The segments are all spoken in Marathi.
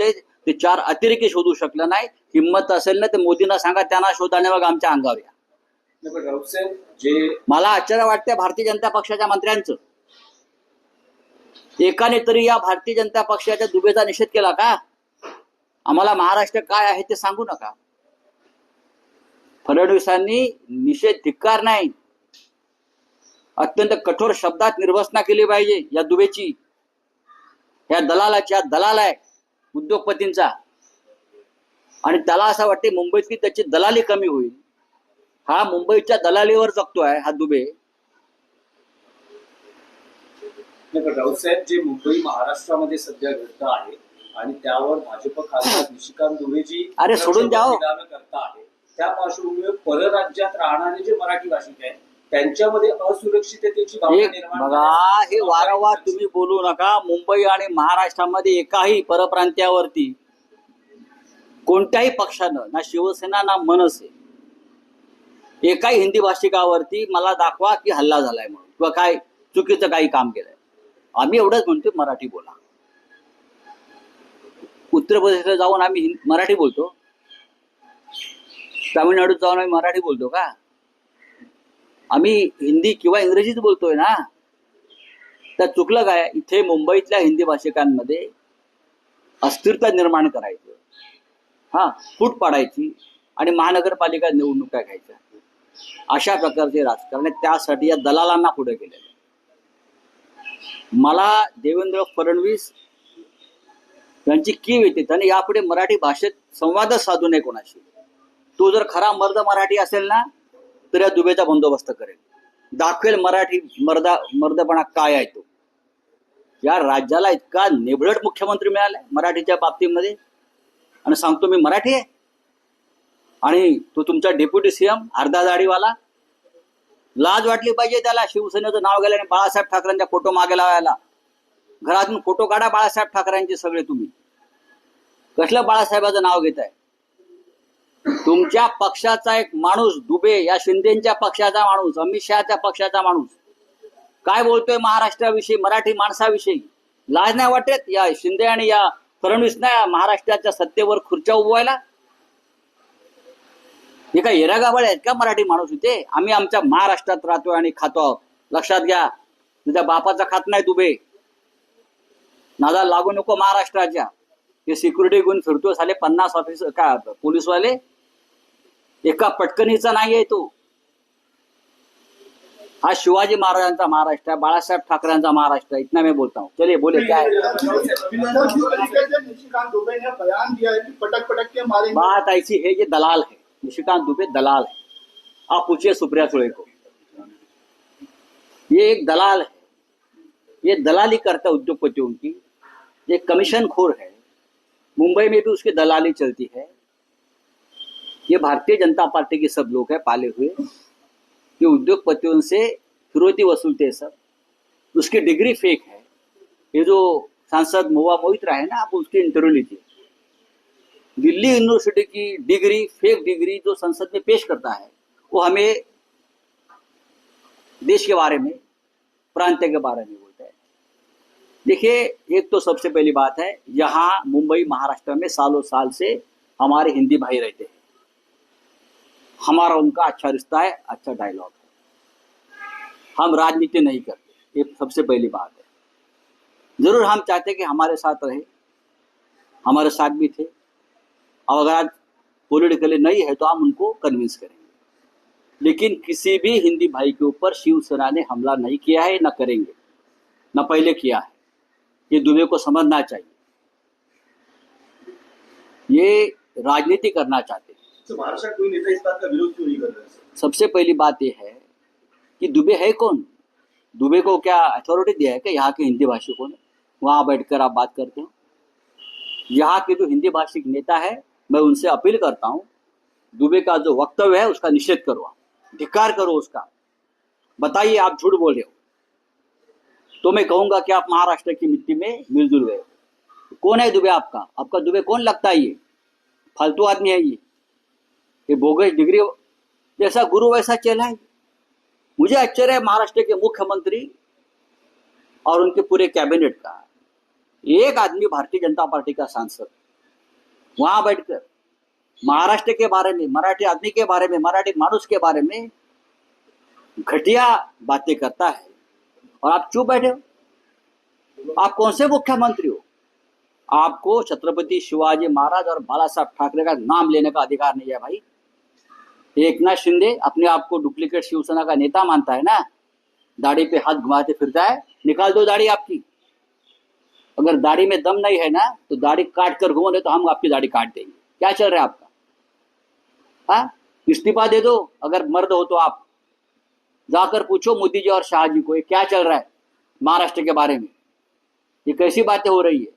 ते चार अतिरेकी शोधू शकलं नाही. हिंमत असेल ना ते मोदींना सांगा त्यांना शोधाने मग आमच्या अंगावर या. मला आश्चर्य वाटते भारतीय जनता पक्षाच्या मंत्र्यांचं. एकाने तरी या भारतीय जनता पक्षाच्या दुबेचा निषेध केला का? आम्हाला महाराष्ट्र काय आहे ते सांगू नका. फडणवीसांनी निषेध धिक्कार नाही. अत्यंत कठोर शब्दात निर्वसना केली पाहिजे या दुबेची. या दलालाची हा दलाल आहे उद्योगपतींचा. आणि त्याला असं वाटते मुंबईतली त्याची दलाली कमी होईल. हा मुंबईच्या दलालीवर जगतोय हा दुबे. नाही, पण राऊत साहेब जे मुंबई महाराष्ट्रामध्ये सध्या घडत आहे आणि त्यावर भाजप खासदार निशिकांत दुबेजी अरे, सोडून द्या हो. विधानं करत आहे त्या पार्श्वभूमीवर परराज्यात राहणारे जे मराठी भाषिक आहेत त्यांच्यामध्ये असुरक्षिततेची बघा हे वारंवार तुम्ही बोलू नका. मुंबई आणि महाराष्ट्रामध्ये एकाही परप्रांत्यावरती कोणत्याही पक्षानं ना शिवसेना ना मनसे एकाही हिंदी भाषिकावरती मला दाखवा की हल्ला झालाय म्हणून किंवा काय चुकीचं काही काम केलंय. आम्ही एवढंच म्हणतो मराठी बोला. उत्तर प्रदेशला जाऊन आम्ही मराठी बोलतो. तामिळनाडूत जाऊन आम्ही मराठी बोलतो का? आम्ही हिंदी किंवा इंग्रजीच बोलतोय ना तर चुकलं काय? इथे मुंबईतल्या हिंदी भाषिकांमध्ये अस्थिरता निर्माण करायचं. हा फूट पाडायची आणि महानगरपालिका निवडणुका घ्यायच्या. अशा प्रकारचे राजकारण त्यासाठी या दलालांना पुढे केलेलं मला देवेंद्र फडणवीस यांची कीव येते. त्याने यापुढे मराठी भाषेत संवादच साधू नये कोणाशी. तो जर खरा मर्द मराठी असेल ना तर या दुबेचा बंदोबस्त करेल. दाखवेल मराठी मर्दा मर्दपणा काय आहे तो. या राज्याला इतका निबळट मुख्यमंत्री मिळालाय मराठीच्या बाबतीमध्ये. आणि सांगतो मी मराठी आहे. आणि तो तुमचा डेप्युटी सीएम अर्धा जाडीवाला. लाज वाटली पाहिजे त्याला शिवसेनेचं नाव गेल्याने आणि बाळासाहेब ठाकरेंचा फोटो मागे लावायला. घरातून फोटो काढा बाळासाहेब ठाकरेंचे सगळे तुम्ही. कसलं बाळासाहेबाचं नाव घेत आहे तुमच्या पक्षाचा एक माणूस दुबे या शिंदेच्या पक्षाचा माणूस अमित शहाच्या पक्षाचा माणूस. काय बोलतोय महाराष्ट्राविषयी मराठी माणसाविषयी? लाज नाही वाटत या शिंदे आणि या फडणवीस ना महाराष्ट्राच्या सत्तेवर खुर्च्या उभवायला? हे काय येरागाबळ आहेत का मराठी माणूस इथे? आम्ही आमच्या महाराष्ट्रात राहतोय आणि खातो आहोत. लक्षात घ्या तुझ्या बापाचा खात नाही दुबे. नादा लागू नको महाराष्ट्राच्या. हे सिक्युरिटी घेऊन फिरतो साले पन्नास ऑफिस का पोलीसवाले? एका पटकनीचा नाहीये तो. हा शिवाजी महाराजांचा महाराष्ट्र आहे बाळासाहेब ठाकरेंचा महाराष्ट्र आहे इतना मैं बोलता. हूँ चलिए बोले क्या? है है बात ऐसी है ये दलाल है निशिकांत दुबे दलाल है आप पूछिए सुप्रिया सुळे को ये एक दलाल है ये दलाली करता है उद्योगपतियों की ये कमीशन खोर है मुंबई में भी उसकी दलाली चलती है. ये भारतीय जनता पार्टी के सब लोग हैं, पाले हुए। ये उद्योगपतियों से फिरौती वसूलते सब। उसकी डिग्री फेक है। ये जो सांसद महुआ मोहित्रा है ना, आप उसकी इंटरव्यू लीजिए। दिल्ली यूनिवर्सिटी की डिग्री फेक डिग्री जो संसद में पेश करता है, वो हमें देश के बारे में, प्रांत के बारे में बोलता है। देखिए, एक तो सबसे पहली बात है, यहाँ मुंबई, महाराष्ट्र में सालों साल से हमारे हिंदी भाई रहते हैं। हमारा उनका अच्छा रिश्ता है अच्छा डायलॉग है। हम राजनीति नहीं करते, ये सबसे पहली बात है। ज़रूर हम चाहते कि हमारे साथ रहे, हमारे साथ भी थे। और अगर आज पोलिटिकली नहीं है तो हम उनको कन्विंस करेंगे। लेकिन किसी भी हिंदी भाई के ऊपर शिवसेना ने हमला नहीं किया है, ना करेंगे, न पहले किया है। ये दुबे को समझना चाहिए। ये राजनीति करना चाहते सबसे पहली बात यह है कि दुबे है कौन? दुबे को क्या अथॉरिटी दिया है कि यहाँ के हिंदी भाषिकों ने? वहाँ बैठकर आप बात करते हो। यहाँ के जो हिंदी भाषिक नेता है, मैं उनसे अपील करता हूँ, दुबे का जो वक्तव्य है, उसका निषेध करो आप। धिक्कार करो उसका। बताइए, आप झूठ बोल रहे हो। तो मैं कहूँगा कि आप महाराष्ट्र की मिट्टी में मिलजुल गए। कौन है दुबे आपका? आपका दुबे कौन लगता है ये? फालतू आदमी है ये। ये बोगस डिग्री जैसा गुरु वैसा चेला है मुझे आश्चर्य है महाराष्ट्र के मुख्यमंत्री और उनके पूरे कैबिनेट का। एक आदमी भारतीय जनता पार्टी का सांसद। वहाँ बैठकर महाराष्ट्र के बारे में, मराठी आदमी के बारे में, मराठी मानुस के बारे में घटिया बातें करता है। और आप चुप बैठे हो। आप कौन से मुख्यमंत्री हो? आपको छत्रपति शिवाजी महाराज और बाला साहब ठाकरे का नाम लेने का अधिकार नहीं है भाई। एक नाथ शिंदे अपने आप को डुप्लीकेट शिवसेना का नेता मानता है ना? दाढ़ी पे हाथ घुमाते फिरता है। निकाल दो दाढ़ी आपकी। अगर दाढ़ी में दम नहीं है ना तो दाढ़ी काट कर घूमो नहीं तो हम आपकी दाढ़ी काट देंगे। क्या चल रहा है आपका? हाँ? इस्तीफा दे दो। अगर मर्द हो तो आप। जाकर पूछो मोदी जी और शाह जी को, ये क्या चल रहा है महाराष्ट्र के बारे में? ये कैसी बातें हो रही है?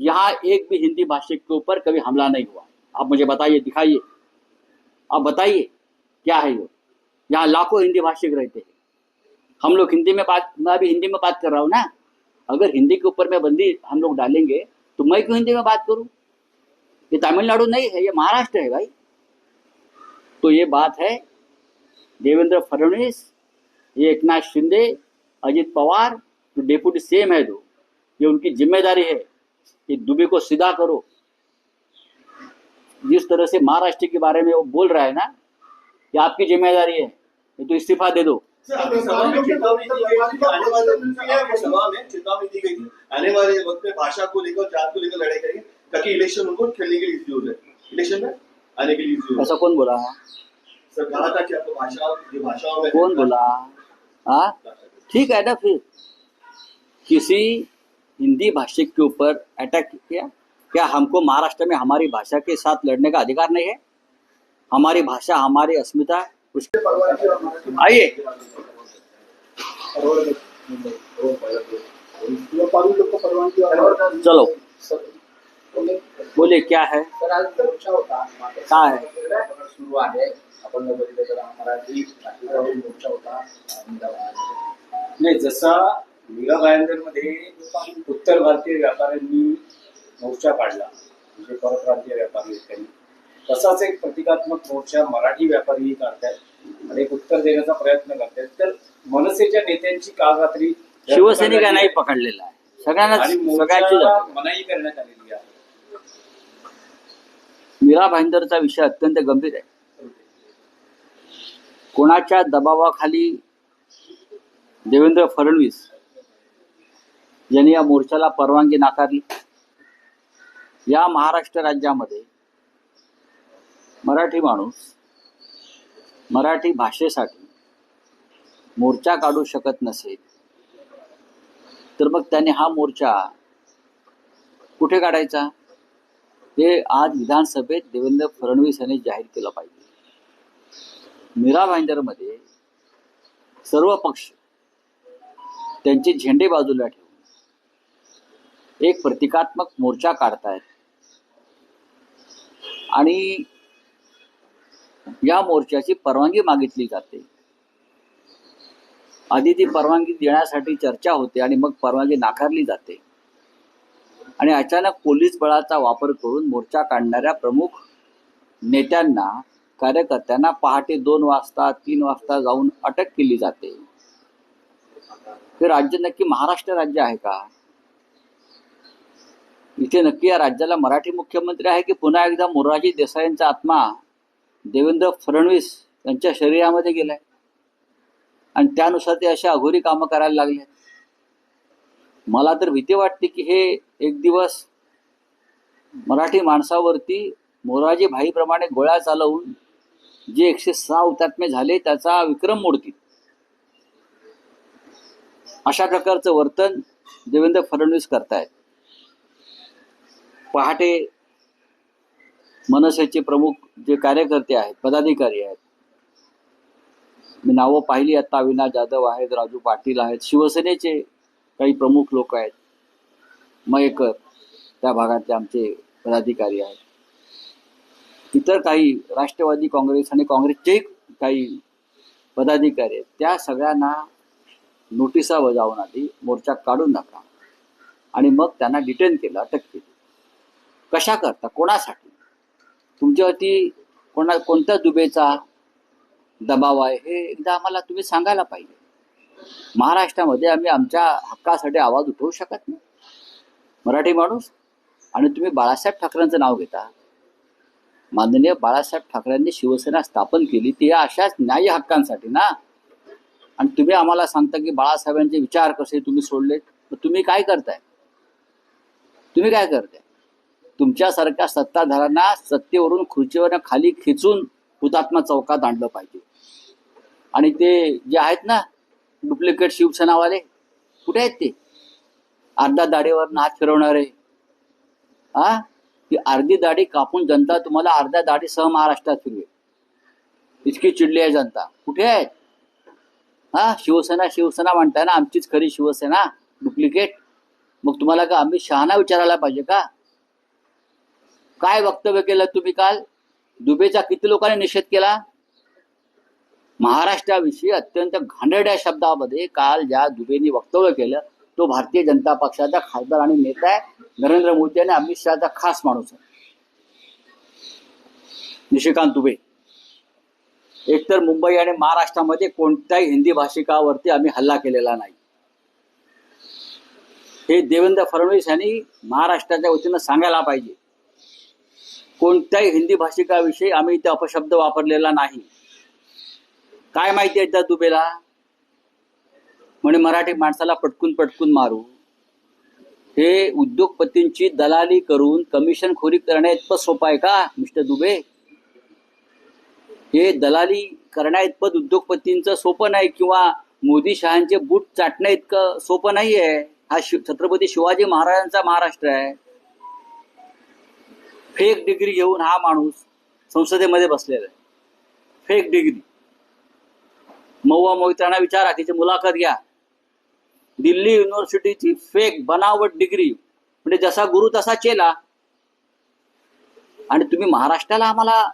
यहाँ एक भी हिंदी भाषा के ऊपर कभी हमला नहीं हुआ। आप मुझे बताइए, दिखाइए। आप बताइए। क्या है ये? यहाँ लाखों हिंदी भाषिक रहते हैं। हम लोग हिंदी में बात, मैं अभी हिंदी में बात कर रहा हूँ ना। अगर हिंदी के ऊपर में बंदी हम लोग डालेंगे तो मैं क्यों हिंदी में बात करूँ? ये तमिलनाडु नहीं है, ये महाराष्ट्र है भाई। तो ये बात है, देवेंद्र फडणवीस, ये एक नाथ शिंदे, अजित पवार जो डेप्यूटी सीएम है दो। ये उनकी ज़िम्मेदारी है कि दुबे को सीधा करो। जिस तरह से महाराष्ट्र के बारे में वो बोल रहा है ना ये आपकी ज़िम्मेदारी है। ये तो इस्तीफा दे दो। आने वाले वक्त में भाषा को लेकर जात को लेकर लड़ाई करेंगे ताकि इलेक्शन उनको खेलने के लिए इजी हो जाए। इलेक्शन में आने के लिए ऐसा कौन बोला? सर कहा था कि आपको भाषा ये भाषाओं में कौन बोला? हाँ? ठीक है ना फिर। किसी हिंदी भाषिक के ऊपर अटैक किया? क्या हमको महाराष्ट्र में हमारी भाषा के साथ लड़ने का अधिकार नहीं है? हमारी भाषा हमारी अस्मिता उसके आइए। चलो। बोले क्या है? क्या है? नाही, जसा मीरा भायंदरमध्ये उत्तर भारतीय व्यापाऱ्यांनी मोर्चा काढला म्हणजे परप्रांतीय व्यापारी त्यांनी. तसाच एक प्रतिकात्मक मोर्चा मराठी व्यापारीही काढतायत आणि एक उत्तर देण्याचा प्रयत्न करतायत. तर मनसेच्या नेत्यांची काल रात्री शिवसैनिका नाही पकडलेला आहे. सगळ्यांना. मनाई करण्यात आलेली आहे. मीरा भाईंदरचा विषय अत्यंत गंभीर आहे. कोणाच्या दबावाखाली देवेंद्र फडणवीस यांनी या मोर्चाला परवानगी नाकारली? या महाराष्ट्र राज्यामध्ये मराठी माणूस मराठी भाषेसाठी मोर्चा काढू शकत नसेल तर मग त्याने हा मोर्चा कुठे काढायचा? ते आज विधानसभेत देवेंद्र फडणवीस यांनी जाहीर केलं पाहिजे. मीरा भाईंदरमध्ये सर्व पक्ष त्यांचे झेंडे बाजूला ठेवून एक प्रतिकात्मक मोर्चा काढतायत. आणि या मोर्चाची परवानगी मागितली जाते. आधी ती परवानगी देण्यासाठी चर्चा होते आणि मग परवानगी नाकारली जाते. आणि अचानक पोलीस बळाचा वापर करून मोर्चा काढणाऱ्या प्रमुख नेत्यांना कार्यकर्त्यांना पहाटे दोन वाजता तीन वाजता जाऊन अटक केली जाते. हे राज्य नक्की महाराष्ट्र राज्य आहे का? इथे नक्की या राज्याला मराठी मुख्यमंत्री आहे की पुन्हा एकदा मोरारजी देसाईंचा आत्मा? देवेंद्र फडणवीस यांच्या शरीरामध्ये गेलाय. आणि त्यानुसार ते अशा अघोरी कामं करायला लागले. मला तर भीती वाटते की हे एक दिवस मराठी माणसावरती मोरारजी भाईप्रमाणे गोळ्या चालवून जे एकशे सहा हुतात्मे झाले त्याचा विक्रम मोडतील. अशा प्रकारचं वर्तन देवेंद्र फडणवीस करतायत. पहाटे मनसेचे प्रमुख जे कार्यकर्ते आहेत पदाधिकारी आहेत. मी नावं पाहिली आता अविनाश जाधव आहेत राजू पाटील आहेत शिवसेनेचे काही प्रमुख लोक आहेत. मयेकर त्या भागातले आमचे पदाधिकारी आहेत. इतर काही राष्ट्रवादी काँग्रेस आणि काँग्रेसचे काही पदाधिकारी आहेत. त्या सगळ्यांना नोटिसा बजावून आधी मोर्चा काढून टाका. आणि मग त्यांना डिटेन केलं अटक केली. कशा करता? कोणासाठी? तुमच्यावरती कोणा कोणत्या दुबेचा दबाव आहे हे एकदा आम्हाला तुम्ही सांगायला पाहिजे. महाराष्ट्रामध्ये आम्ही आमच्या हक्कासाठी आवाज उठवू शकत नाही. मराठी माणूस आणि तुम्ही बाळासाहेब ठाकरेंचं नाव घेता. माननीय बाळासाहेब ठाकरेंनी शिवसेना स्थापन केली ती या अशाच न्याय्य हक्कांसाठी ना. आणि तुम्ही आम्हाला सांगता की बाळासाहेबांचे विचार कसे तुम्ही सोडले तर तुम्ही काय करताय? तुम्ही काय करताय? तुमच्यासारख्या सत्ताधाऱ्यांना सत्तेवरून खुर्चीवर खाली खेचून हुतात्मा चौकात आणलं पाहिजे. आणि ते जे आहेत ना डुप्लिकेट शिवसेनावाले कुठे आहेत ते? अर्धा दाढीवर नाच फिरवणारे. हा ती अर्धी दाढी कापून जनता तुम्हाला अर्ध्या दाढीसह महाराष्ट्रात फिरवे इतकी चिडली आहे जनता. कुठे आहेत? हा शिवसेना शिवसेना म्हणताय ना आमचीच खरी शिवसेना डुप्लिकेट. मग तुम्हाला का आम्ही शहाणा विचारायला पाहिजे का? काय वक्तव्य केलं तुम्ही काल? दुबेचा किती लोकांनी निषेध केला? महाराष्ट्राविषयी अत्यंत घाणेरड्या शब्दामध्ये काल ज्या दुबेनी वक्तव्य केलं तो भारतीय जनता पक्षाचा खासदार आणि नेता आहे नरेंद्र मोदी आणि अमित शहाचा खास माणूस आहे. निशिकांत दुबे. एकतर मुंबई आणि महाराष्ट्रामध्ये कोणत्याही हिंदी भाषिकावरती आम्ही हल्ला केलेला नाही. हे देवेंद्र फडणवीस यांनी महाराष्ट्राच्या वतीनं सांगायला पाहिजे. कोणत्याही हिंदी भाषिकाविषयी आम्ही इथे अपशब्द वापरलेला नाही. काय माहिती आहे त्या दुबेला? म्हणे मराठी माणसाला पटकून पटकून मारू. हे उद्योगपतींची दलाली करून कमिशनखोरी करण्या इतपत सोपं आहे का मिस्टर दुबे? हे दलाली करण्या इतपत उद्योगपतींचं सोपं नाही किंवा मोदी शहांचे बूट चाटणं इतकं सोपं नाही आहे हा शिव छत्रपती शिवाजी महाराजांचा महाराष्ट्र आहे. फेक डिग्री घेऊन हा माणूस संसदेमध्ये बसलेला आहे. Fake degree. महुआ मोहित्रांना विचारा तिची मुलाखत घ्या. दिल्ली युनिव्हर्सिटीची फेक बनावट डिग्री. म्हणजे जसा गुरु तसा चेला. आणि तुम्ही महाराष्ट्राला आम्हाला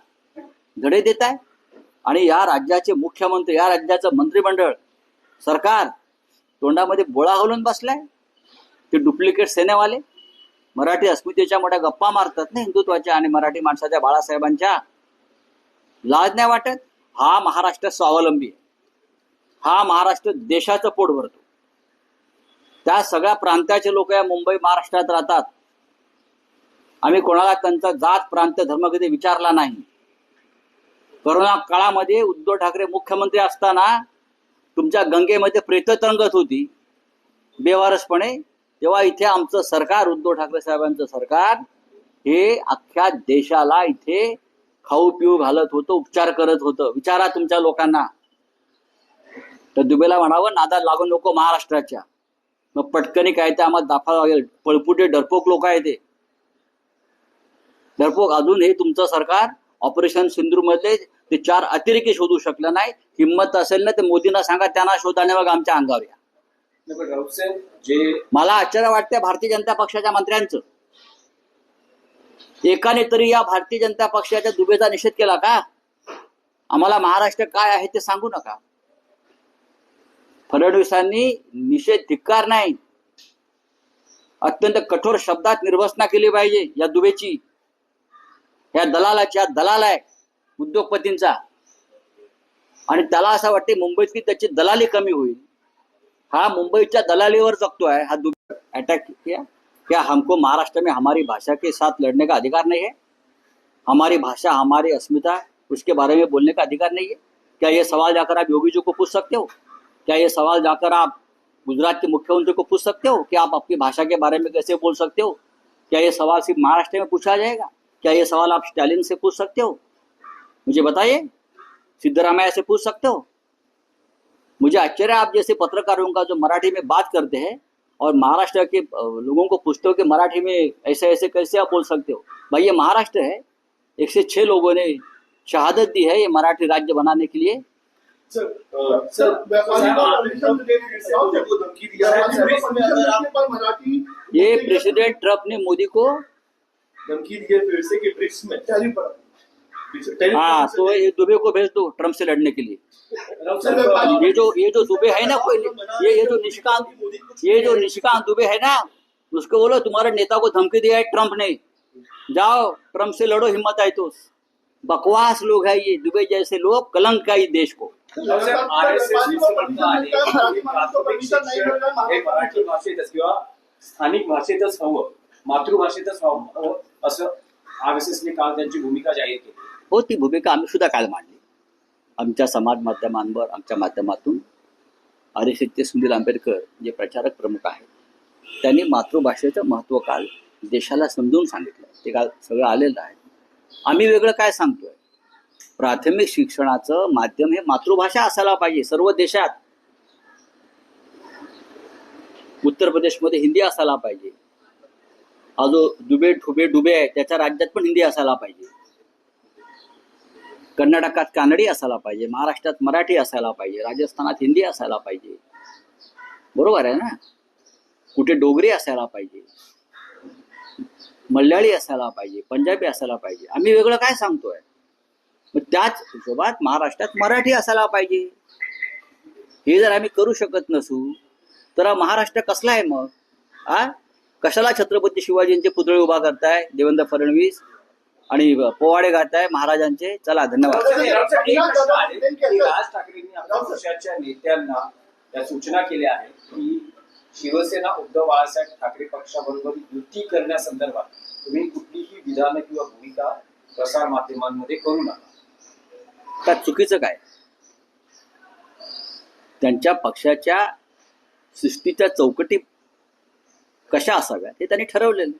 धडे देताय? आणि या राज्याचे मुख्यमंत्री या राज्याचं मंत्रिमंडळ सरकार तोंडामध्ये बोळा घालून बसलाय? ते डुप्लिकेट सेनेवाले? मराठी अस्मितेच्या मोठ्या गप्पा मारतात ना हिंदुत्वाच्या आणि मराठी माणसाच्या बाळासाहेबांच्या. लाज नाही वाटत? हा महाराष्ट्र स्वावलंबी आहे. हा महाराष्ट्र देशाचं पोट भरतो. त्या सगळ्या प्रांताचे लोक या मुंबई महाराष्ट्रात राहतात. आम्ही कोणाला त्यांचा जात प्रांत धर्म कधी विचारला नाही. करोना काळामध्ये उद्धव ठाकरे मुख्यमंत्री असताना तुमच्या गंगेमध्ये प्रेत तरंगत होती. बेवारसपणे तेव्हा इथे आमचं सरकार उद्धव ठाकरे साहेबांचं सरकार हे अख्ख्या देशाला इथे खाऊ पिऊ घालत होतं उपचार करत होतं. विचारा तुमच्या लोकांना. तर दुबेला म्हणावं नादा लागू नको महाराष्ट्राच्या. मग पटकनी काय ते आम्हाला दाखवा लागेल. पळपुटे डरपोक लोक आहे ते डरपोक अजून हे तुमचं सरकार ऑपरेशन सिंधूरमध्ये ते चार अतिरेकी शोधू शकलं नाही. हिंमत असेल ना ते मोदींना सांगा त्यांना शोधाने मग आमच्या अंगावर या. मला आश्चर्य वाटते भारतीय जनता पक्षाच्या मंत्र्यांचं. एकाने तरी या भारतीय जनता पक्षाच्या दुबेचा निषेध केला का? आम्हाला महाराष्ट्र काय आहे ते सांगू नका. फडणवीसांनी निषेध धिक्कार नाही. अत्यंत कठोर शब्दात निर्वसना केली पाहिजे या दुबेची. या दलालाच्या दलाल आहे उद्योगपतींचा. आणि त्याला असं वाटते मुंबईतली त्याची दलाली कमी होईल. हा मुंबईच्या दलालीवर जगतोय, हा दुबे अटैक किया? क्या हमको महाराष्ट्र में हमारी भाषा के साथ लड़ने का अधिकार नहीं है? हमारी भाषा हमारी अस्मिता उसके बारे में बोलने का अधिकार नहीं है? क्या ये सवाल जाकर आप योगी जी को पूछ सकते हो? क्या ये सवाल जाकर आप गुजरात के मुख्यमंत्री को पूछ सकते हो? कि आप अपनी भाषा के बारे में कैसे बोल सकते हो? क्या ये सवाल सिर्फ़ महाराष्ट्र में पूछा जाएगा? क्या ये सवाल आप स्टालिन से पूछ सकते हो? मुझे बताइए। सिद्धरामैया से पूछ सकते हो? मुझे आश्चर्य आप जैसे पत्रकारों का जो मराठी में बात करते हैं और महाराष्ट्र के लोगों को पूछते हो कि मराठी में ऐसे ऐसे कैसे आप बोल सकते हो? भाई ये महाराष्ट्र है। एक से छह लोगों ने शहादत दी है ये मराठी राज्य बनाने के लिए। सर सर व्यापारी को परमिशन देने से आपको धमकी दिया। में अगर आप पर मराठी ये प्रेसिडेंट ट्रंप ने मोदी को धमकी दी है फिर से कि ब्रिक्स में। हाँ तो ये दुबे को भेज दो ट्रंप से लड़ने के लिए। ये जो ये जो दुबे है ना कोई ये ये जो निशिकांत ये जो निशिकांत दुबे है ना उसको बोलो तुम्हारे नेता को धमकी दिया है ट्रंप ने। जाओ ट्रंप से लड़ो हिम्मत आई तो। बकवास लोग है ये दुबे जैसे लोग कलंक का। ही देश को किंवा स्थानिक भाषेतच हवं मातृभाषेतच हवं असं आर एस एसने काल त्यांची भूमिका जाहीर केली. हो ती भूमिका आम्ही सुद्धा काल मांडली. आमच्या समाज माध्यमांवर आमच्या माध्यमातून आरिशेचे सुनील आंबेडकर जे प्रचारक प्रमुख आहेत त्यांनी मातृभाषेचं महत्त्व काल देशाला समजून सांगितलं. ते काल सगळं आलेलं आहे. आम्ही वेगळं काय सांगतोय? प्राथमिक शिक्षणाचं माध्यम हे मातृभाषा असायला पाहिजे सर्व देशात. उत्तर प्रदेशमध्ये हिंदी असायला पाहिजे. हा जो दुबे ठुबे डुबे आहे त्याच्या राज्यात पण हिंदी असायला पाहिजे. कर्नाटकात कानडी असायला पाहिजे महाराष्ट्रात मराठी असायला पाहिजे राजस्थानात हिंदी असायला पाहिजे. बरोबर आहे ना? कुठे डोगरी असायला पाहिजे मल्याळी असायला पाहिजे पंजाबी असायला पाहिजे. आम्ही वेगळं काय सांगतोय? मग त्याच हिशोबात महाराष्ट्रात मराठी असायला पाहिजे. हे जर आम्ही करू शकत नसू तर महाराष्ट्र कसला आहे मग? आ? कशाला छत्रपती शिवाजींचे पुतळे उभा करताय देवेंद्र फडणवीस? आणि पोवाडे गाताय महाराजांचे. चला धन्यवाद. आहे राज ठाकरेंनी आपल्या पक्षाच्या नेत्यांना या सूचना केल्या आहेत की शिवसेना उद्धव बाळासाहेब ठाकरे पक्षाबरोबर युती करण्यासंदर्भात तुम्ही कुठलीही विधानं किंवा भूमिका प्रसार माध्यमांमध्ये करू नका. त्यात चुकीचं काय? त्यांच्या पक्षाच्या सृष्टीच्या चौकटी कशा असाव्या हे त्यांनी ठरवलेलं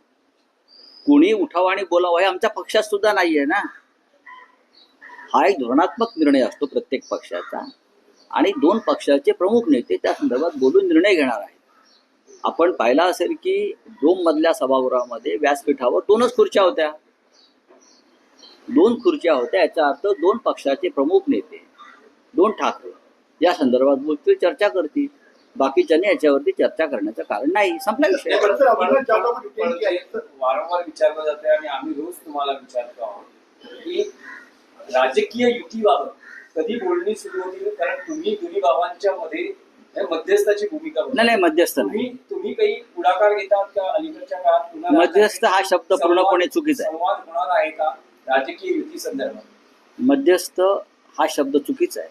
कोणी उठावं आणि बोलावं हे आमच्या पक्षात सुद्धा नाहीये ना. हा एक धोरणात्मक निर्णय असतो प्रत्येक पक्षाचा. आणि दोन पक्षाचे प्रमुख नेते त्या संदर्भात बोलून निर्णय घेणार आहेत. आपण पाहिला असेल की दोन मधल्या सभागृहामध्ये व्यासपीठावर दोनच खुर्च्या होत्या. दोन खुर्च्या होत्या याचा अर्थ दोन पक्षाचे प्रमुख नेते दोन ठाकरे या संदर्भात बोलतील चर्चा करतील. बाकीच्यांनी याच्यावरती चर्चा करण्याचं कारण नाही. संपला विषय. आहे. ते वारंवार विचारलं जाते आणि आम्ही रोज तुम्हाला विचारतो आहोत की राजकीय युतीबाबत कधी बोलणी सुरू होतील? कारण तुम्ही दोन्ही भावांच्या मध्ये हे मध्यस्थाची भूमिका नाही नाही मध्यस्थ नाही. तुम्ही तुम्ही काही पुढाकार घेतात का? अलीकडच्या काळात मध्यस्थ हा शब्द पूर्णपणे चुकीचा आहे. संवाद होणार आहे का? राजकीय युती संदर्भात. मध्यस्थ हा शब्द चुकीचा आहे.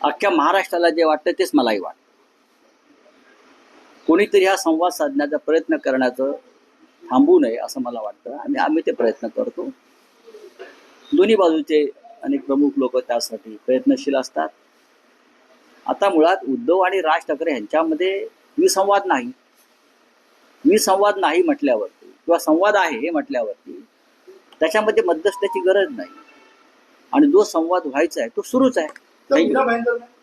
अख्ख्या महाराष्ट्राला जे वाटतं तेच मलाही वाटतं. कोणीतरी हा संवाद साधण्याचा प्रयत्न करण्याचं थांबू नये असं मला वाटतं आणि आम्ही ते प्रयत्न करतो. दोन्ही बाजूचे अनेक प्रमुख लोक त्यासाठी प्रयत्नशील असतात. आता मुळात उद्धव आणि राज ठाकरे यांच्यामध्ये विसंवाद नाही. विसंवाद नाही म्हटल्यावरती किंवा संवाद आहे हे म्हटल्यावरती त्याच्यामध्ये मध्यस्थाची गरज नाही. आणि जो संवाद व्हायचा आहे तो सुरूच आहे. Sir, Thank you. Meera Bhayander ने